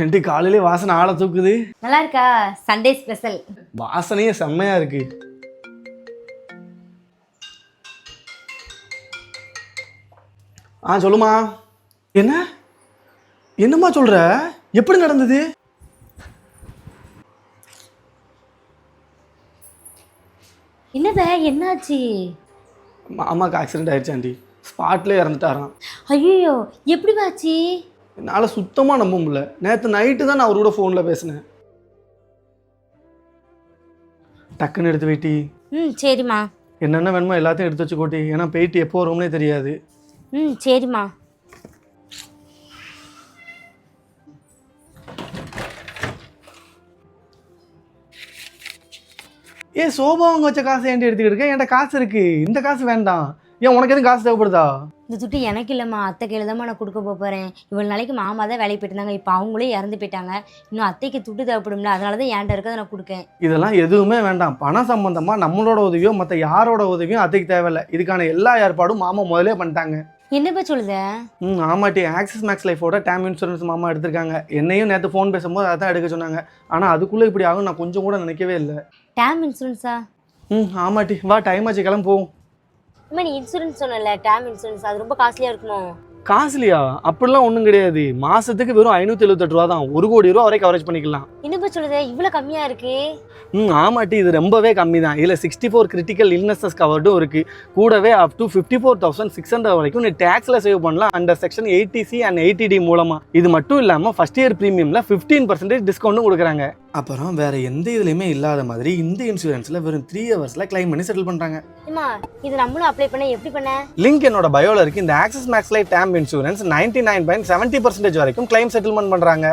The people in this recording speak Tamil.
ரெண்டு காலையிலே வாசனை ஆளை தூக்குது. நல்லா இருக்கா சண்டே ஸ்பெஷல் வாசனையே செம்மையா இருக்கு. ஆ சொல்லுமா. என்ன? என்னம்மா சொல்ற? எப்படி நடந்தது? என்னத என்னாச்சு? அம்மாவுக்கு ஆக்சிடென்ட் ஆயிடுச்சு ஆண்டி. ஸ்பாட்லேயே இறந்துட்டாராம். ஐயோ எப்படி ஆச்சு? என்னால் சுத்தமாக நம்ப முடியல. நேற்று நைட்டு தான் நான் அவர் கூட ஃபோனில் பேசினேன். டக்குன்னு எடுத்து வைட்டி ம் சரிம்மா. என்னென்ன வேணுமோ எல்லாத்தையும் எடுத்து வச்சு கோட்டி. ஏன்னா போயிட்டு எப்போ வரும்னே தெரியாது. ம் சரிம்மா. ஏ சோபா அவங்க வச்ச காசை ஏன்டி எடுத்துக்கிட்டு இருக்க? என்கிட்ட காசு இருக்கு. இந்த காசு வேண்டாம். ஏன் உனக்கு எதுவும் காசு தேவைப்படுதா? இந்த துட்டு எனக்கு இல்லைம்மா. அத்தை கையில் தான் நான் கொடுக்க போகிறேன் இவ்வளோ நாளைக்கு மாமா தான் வேலைக்கு போயிட்டு இருந்தாங்க இப்போ அவங்களே இறந்து போயிட்டாங்க. இன்னும் அத்தைக்கு துட்டு தேவைப்படும்ல. அதனால தான் என்கிட்ட இருக்கிறத நான் கொடுக்கேன். இதெல்லாம் எதுவுமே வேண்டாம். பணம் சம்பந்தமா நம்மளோட உதவியோ மற்ற யாரோட உதவியும் அதுக்கு தேவையில்லை. இதுக்கான எல்லா ஏற்பாடும் மாமா முதலே பண்ணிட்டாங்க. என்னப்பா சொல்லுத? ம் ஆமாட்டி. ஆக்சிஸ் மேக்ஸ் லைஃபோட டேம் இன்சூரன்ஸ் மாமா எடுத்திருக்காங்க. என்னையும் நேற்று ஃபோன் பேசும்போது அதான் எடுக்க சொன்னாங்க. ஆனால் அதுக்குள்ளே இப்படி ஆகும் நான் கொஞ்சம் கூட நினைக்கவே இல்லை. டேம் இன்சூரன்ஸா ம் ஆமாட்டி. வா டைம் ஆச்சு. கிளம்பு போவோம். இம்மா நீ இன்சூரன்ஸ் சொன்னல டேம் இன்சூரன்ஸ் அது ரொம்ப காஸ்ட்லியாக இருக்குமோ? காசுலையா அப்படிலாம் ஒன்றும் கிடையாது. மாசத்துக்கு வெறும் ஐநூற்றி எழுபத்தெட்டு ரூபா தான் ஒரு கோடி ரூபா வரை கவரேஜ் பண்ணிக்கலாம். சொல்லுத இவ்வளோ கம்மியாக இருக்கு? ம் ஆமாட்டி இது ரொம்பவே கம்மி தான் இதில் சிக்ஸ்டி ஃபோர் கிரிட்டிக்கல் இல்னஸஸ் கவர்டும் இருக்குது கூடவே up to fifty four thousand six hundred வரைக்கும் நீ டேக்ஸில் சேவ் பண்ணலாம் under section eighty C and eighty D மூலமாக இது மட்டும் இல்லாமல் ஃபஸ்ட் இயர் ப்ரீமியமில் ஃபிஃப்டீன் பர்சன்டேஜ் டிஸ்கவுண்ட்டும் கொடுக்குறாங்க. அப்புறம் வேற எந்த இதுலையுமே இல்லாத மாதிரி இந்த இன்சூரன்ஸில் வெறும் த்ரீ ஹவர்ஸில் கிளைம் பண்ணி செட்டில் பண்ணுறாங்க ஏம்மா இது நம்மளும் அப்ளை பண்ண எப்படி பண்ண? லிங்க் என்னோட பயோல இருக்கு. இந்த Axis Max Life term insurance ninety nine point seventy percentage வரைக்கும் கிளைம் செட்டில்மெண்ட் பண்ணுறாங்க